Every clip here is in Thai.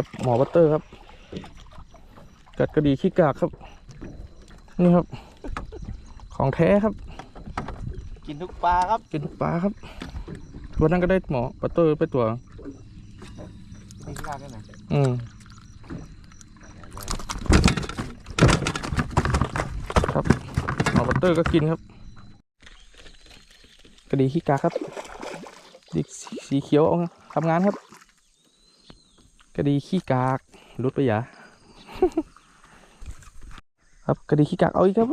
ครับหมอบัตเตอร์ครับ กัดกระดีขี้กากครับ นี่ครับ ของแท้ครับ กินทุกปลาครับ กินปลาครับวันนั้นก็ได้หมอบัตเตอร์ไปตัวไม่กล้าแค่ไหนอืมครับหมอบัตเตอร์ก็กินครับ กระดีขี้กากครับดิสีสีเขียวเอาทำงานครับ กระดีขี้กากรุดไปอย่าครับกระดีขี้กากเอาอีกครับ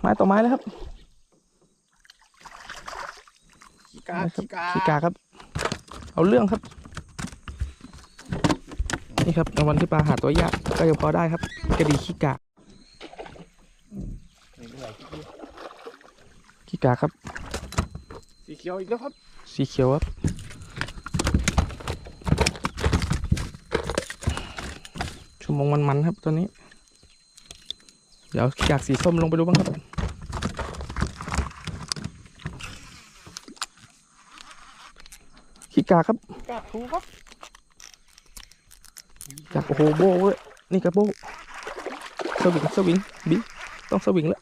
ไม้ต่อไม้เลยครับขี้กานะครับขี้กาขี้กากครับ เอาเรื่องครับ นี่ครับในวันที่ปลาหาตัวยากก็ยังพอได้ครับ กระดีขี้กากนี่เหนื่อยขี้เกียจขี้กากครับ สีเขียวอีกแล้วครับ สีเขียวครับ ชั่วโมงมันๆครับตัวนี้ เดี๋ยวขี้กากสีส้มลงไปดูบ้างครับขี้กากครับกาทูครับจากโอ้โหโบเว้ยนี่กระโบสวิงสวิงบินต้องสวิงแล้ว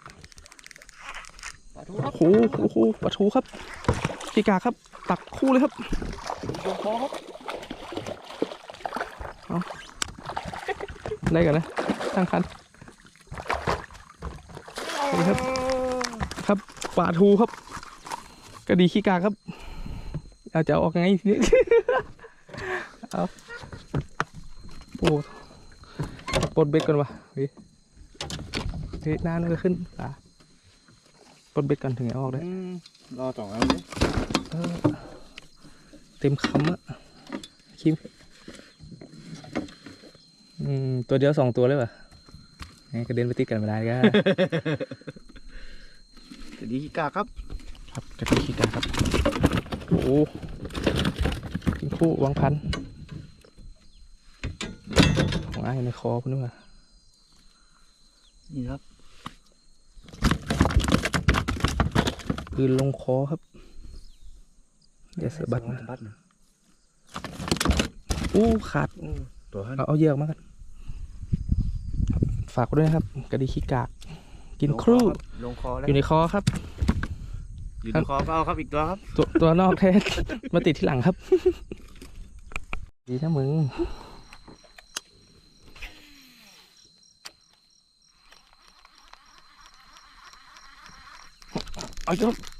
กาทูครับโอ้โหโอ้โหปลาทูครับขี้กากครับ ตักคู่เลยครับโดนคอครับ ได้กันนะตั้งคันนี่ครับ ครับปลาทูครับ กระดีขี้กากครับเอาจะเอาออกยังไงทีนี้เอาโอ้ปลดเบ็ดก่อนวะเฮ้ยเฮ้ยหน้าน่าจะขึ้นอะปลดเบ็ดก่อนถึงจะเอาออกได้อืมรอสองอันนี้เออเต็มคำอะคิม อืมตัวเดียวสองตัวเลยป่ะไงกระเด็นไปติดกันไม่ได้ก็จะดีขี้กาครับ ครับกระดิ่งขี้กาครับ โอ้โหกินคู่วังพัน ของไอ้ายในคอคุณด้วยนี่ครับปืนลงคอครับเดี๋ยวเสือบัตรสะนะบัดนะอู้ขาดอืมตัวท่านเอาเอาเหยือกมากันครับ ฝากไว้ด้วยนะครับ กระดิ่งขี้กากกินครู่ลงคอแล้วอยู่ในคอครับ อยู่ในคอก็เอาครับอีกตัวครับตัวตัวนอกแท้มาติดที่หลังครับ ดีนะมึงเอาอีกครับ